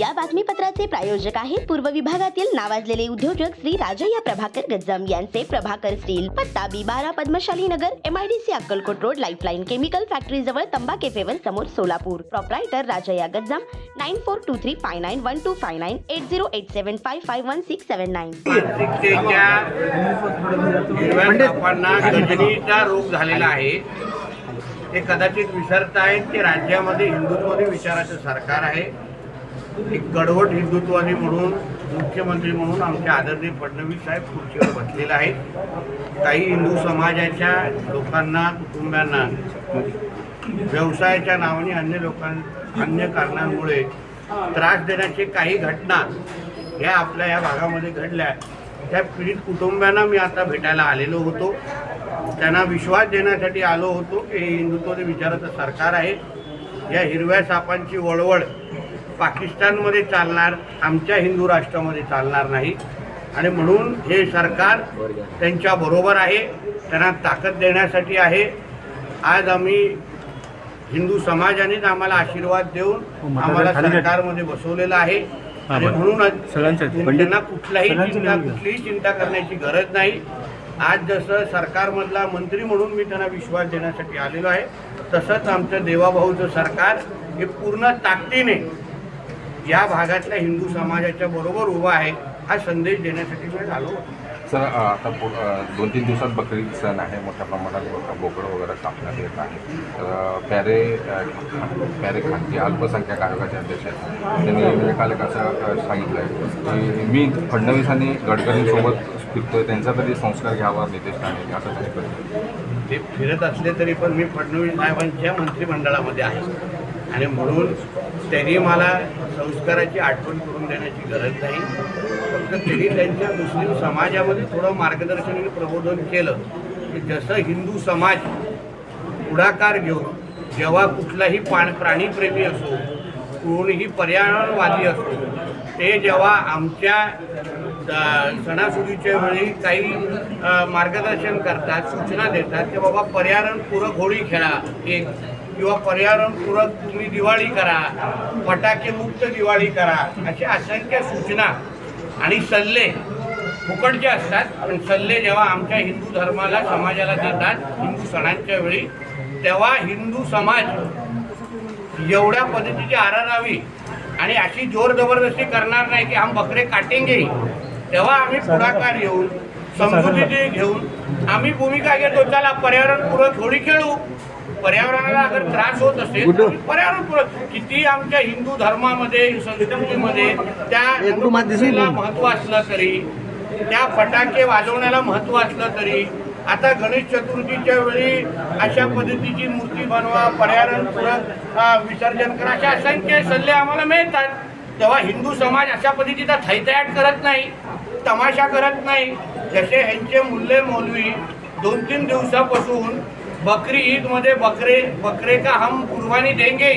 या बातमीपत्राचे प्रायोजक आहेत पूर्व विभागातील नावाजलेले उद्योजक श्री राजय्या प्रभाकर गज्जम यांचे प्रभाकर स्टील पत्ता बी बारा Padmashali Nagar MIDC Akkalkot road lifeline chemical factory जवळ तंबा केफेवर समोर Solapur. Proprietor Rajayya Gajjam nine four two three five nine one two five nine eight zero eight seven five five one six seven nine रोग झालेला आहे. ते कदाचित विसरतायत की राज्यामध्ये हिंदुत्ववादी विचाराचं सरकार आहे. एक कडवट हिंदुत्ववादी म्हणून मुख्यमंत्री म्हणून आमचे आदरणीय फडणवीस साहेब खुर्चीवर बसलेले आहेत. काही हिंदू समाजाच्या लोकांना कुटुंबांना व्यवसायाच्या नावाने अन्य लोकां अन्य कारणांमुळे त्रास देण्याची काही घटना ह्या आपल्या या भागामध्ये घडल्या. त्या पीडित कुटुंबांना मी आता भेटायला आलेलो होतो. त्यांना विश्वास देण्यासाठी आलो होतो की हे विचाराचं सरकार आहे. या हिरव्या सापांची वळवळ पाकिस्तानमध्ये चालणार आमच्या हिंदू राष्ट्रामध्ये चालणार नाही. आणि म्हणून हे सरकार त्यांच्या बरोबर आहे त्यांना ताकद देण्यासाठी आहे. आज आम्ही हिंदू समाजानेच आम्हाला आशीर्वाद देऊन आम्हाला सरकारमध्ये बसवलेलं आहे. आणि म्हणूनच त्यांना कुठलाही चिंता कुठलीही चिंता करण्याची गरज नाही. आज जसं सरकारमधला मंत्री म्हणून मी त्यांना विश्वास देण्यासाठी आलेलो आहे तसंच आमचं देवाभाऊचं सरकार हे पूर्ण ताकदीने या भागातल्या हिंदू समाजाच्या बरोबर उभा आहे हा संदेश देण्यासाठी मी आलो होतो. सर आता दोन तीन दिवसात बकरी सण आहे मोठ्या प्रमाणात बोक- बोकडं वगैरे कापण्यात येत आहे. तर अ, प्यारे अ, प्यारे खान जे अल्पसंख्याक आयोगाचे अध्यक्ष आहेत. त्यांनी म्हणजे काल एक असं सांगितलं आहे की मी फडणवीस आणि गडकरींसोबत फिरतोय त्यांचा तरी संस्कार घ्यावा नितेश राणे असं ते फिरत असले तरी पण मी फडणवीस साहेबांच्या मंत्रिमंडळामध्ये आहे. आणि म्हणून त्यांनी मला संस्काराची आठवण करून देण्याची गरज नाही. फक्त त्यांनी त्यांच्या मुस्लिम समाजामध्ये थोडं मार्गदर्शन आणि प्रबोधन केलं की जसं हिंदू समाज पुढाकार घेऊन जेव्हा कुठलाही पाण प्राणीप्रेमी असो कोणीही पर्यावरणवादी असो ते जेव्हा आमच्या सणासुदीच्या वेळी काही मार्गदर्शन करतात सूचना देतात की बाबा पर्यावरणपूरक होळी खेळा एक किंवा पर्यावरणपूरक तुम्ही दिवाळी करा फटाके मुक्त दिवाळी करा अशा असंख्य सूचना आणि सल्ले फुकटचे असतात पण सल्ले जेव्हा आमच्या हिंदू धर्माला समाजाला देतात हिंदू सणांच्या वेळी तेव्हा हिंदू समाज एवढ्या पद्धतीची आरारावी आणि अशी जोर जबरदस्ती करणार नाही की हम बकरे काटेंगे तेव्हा आम्ही पुढाकार घेऊन समजुतीचे घेऊन आम्ही भूमिका घेतो चला पर्यावरणपूरक होळी खेळू. पर्यावरणाला अगर त्रास होत असेल तर पर्यावरणपूरक किती आमच्या हिंदू धर्मामध्ये संस्कृतीमध्ये त्या महत्त्व असलं तरी त्या फटाके वाजवण्याला महत्त्व असलं तरी आता गणेश चतुर्थीच्या वेळी अशा पद्धतीची मूर्ती बनवा पर्यावरणपूरक विसर्जन करा. अशा असंख्य सल्ले आम्हाला मिळतात. तेव्हा हिंदू समाज अशा पद्धतीचा थैतयाट करत नाही तमाशा करत नाही. जसे ह्यांचे मुल्ले मौलवी दोन तीन दिवसापासून बकरी ईदमध्ये बकरे बकरे का हम कुर्बानी देंगे?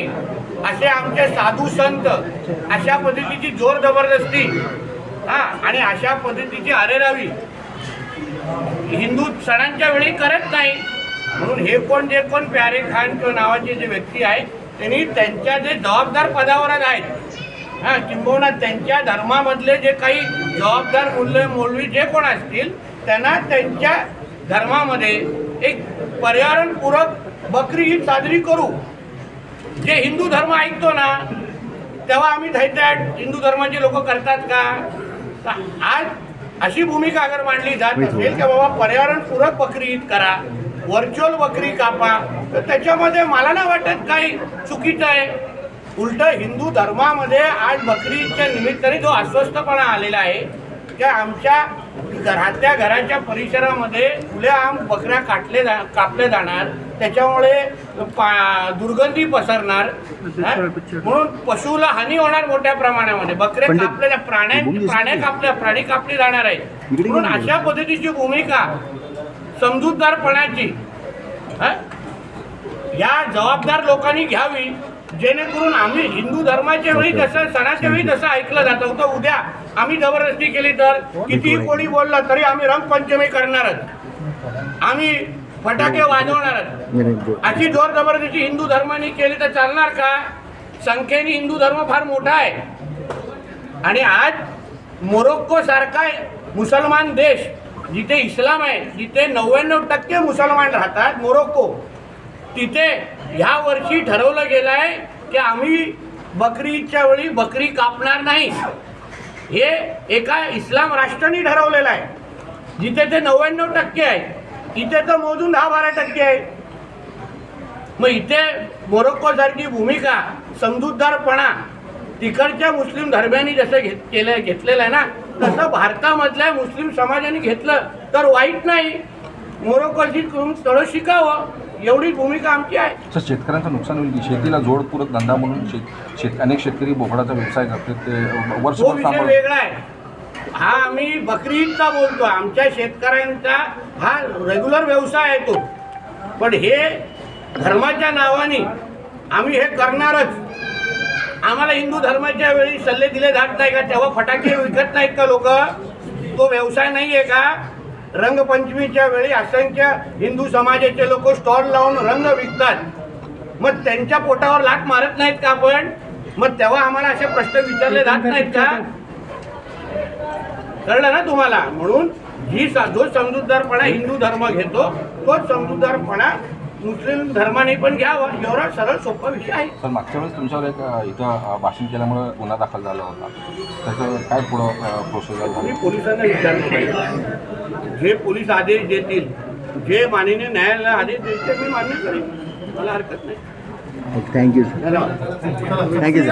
असे आमचे साधू संत अशा पद्धतीची जोर जबरदस्ती हा आणि अशा पद्धतीची अरेरावी. हिंदू सणांच्या वेळी करत नाही. म्हणून हे कोण जे कोण प्यारे खान किंवा नावाचे जे व्यक्ती आहेत त्यांनी त्यांच्या जे जबाबदार पदावरच आहेत. हा किंबहुना त्यांच्या धर्मामधले जे काही जबाबदार मूल्य मौलवी जे कोण असतील त्यांना त्यांच्या धर्मामध्ये एक पर्यावरणपूरक बकरी ईद साजरी करू. जे हिंदू धर्म ऐकतो ना तेव्हा आम्ही थैत्याट हिंदू धर्माचे लोक करतात का? तर आज अशी भूमिका अगर मांडली जात असेल की बाबा पर्यावरणपूरक बकरी ईद करा व्हर्च्युअल बकरी कापा तर त्याच्यामध्ये मला नाही वाटत काही चुकीचं आहे. उलट हिंदू धर्मामध्ये आज बकरी ईदच्या निमित्ताने जो अस्वस्थपणा आलेला आहे त्या आमच्या घरातल्या घराच्या परिसरामध्ये खुल्या आम बकऱ्या काटले जा कापले जाणार. त्याच्यामुळे पा दुर्गंधी पसरणार? म्हणून पशुला हानी होणार मोठ्या प्रमाणामध्ये. बकऱ्या कापलेल्या प्राण्या प्राण्या कापल्या प्राणी कापली जाणार आहे. म्हणून अशा पद्धतीची भूमिका समजूतदारपणाची हा? या जबाबदार लोकांनी घ्यावी. जेणेकरून आम्ही हिंदू धर्माच्या वेळी जसं सणाच्या वेळी जसं ऐकलं जातं तर उद्या आम्ही जबरदस्ती केली तर कितीही कोणी बोललं तरी आम्ही रंगपंचमी करणारच आम्ही फटाके वाजवणारच अशी जोर जबरदस्ती हिंदू धर्माने केली तर चालणार का? संख्येने हिंदू धर्म फार मोठा आहे. आणि आज मोरोक्को सारखा मुसलमान देश जिथे इस्लाम आहे जिथे नव्याण्णव टक्के मुसलमान राहतात मोरोक्को. तिथे ह्या वर्षी ठरवलं गेलं आहे की आम्ही बकरीच्या वेळी बकरी कापणार नाही. हे एका इस्लाम राष्ट्राने ठरवलेलं आहे. जिथे ते नव्याण्णव टक्के आहे इथे तर मोजून दहा बारा टक्के आहे. मग इथे मोरोक्कोसारखी भूमिका समजूतदारपणा तिकडच्या मुस्लिम धर्म्यांनी जसं घेत केलं घेतलेलं आहे ना तसं भारतामधल्या मुस्लिम समाजाने घेतलं तर वाईट नाही. मोरोक्कोशी करून थोडं शिकावं. एवढी भूमिका आमची आहे. तर शेतकऱ्यांचं नुकसान होईल की? शेतीला जोडपूरक धंदा म्हणून शेत शेत अनेक शेतकरी बोकडाचा व्यवसाय करतात ते तो वर्षभर विषय सांभाळ वेगळा आहे. हा आम्ही बकरी ईदचा बोलतो. आमच्या शेतकऱ्यांचा हा रेग्युलर व्यवसाय आहे तो. पण हे धर्माच्या नावाने आम्ही हे करणारच. आम्हाला हिंदू धर्माच्या वेळी सल्ले दिले जात नाही का? तेव्हा फटाके विकत नाहीत का लोक? तो व्यवसाय नाही आहे का? रंगपंचमीच्या वेळी असंख्य हिंदू समाजाचे लोक स्टॉल लावून रंग विकतात. मग त्यांच्या पोटावर लाट मारत नाहीत का आपण? मग तेव्हा आम्हाला असे प्रश्न विचारले जात नाहीत का? कळलं ना तुम्हाला? म्हणून जी सा- जो समजूतदारपणा हिंदू धर्म घेतो तोच समजूतदारपणा मुस्लिम धर्माने पण घ्यावा एवढा सरळ सोपा विषय आहे. तर मागच्या वेळेस तुमच्यावर एक इथं भाषण केल्यामुळे गुन्हा दाखल झाला होता. त्याचं काय पुढं प्रोसिजर मी झाली? पोलिसांना विचारलं पाहिजे. जे पोलीस आदेश देतील जे माननीय न्यायालय आदेश देईल ते मी मान्य करेन. मला हरकत नाही. थँक्यू सर धन्यवाद. Thank you sir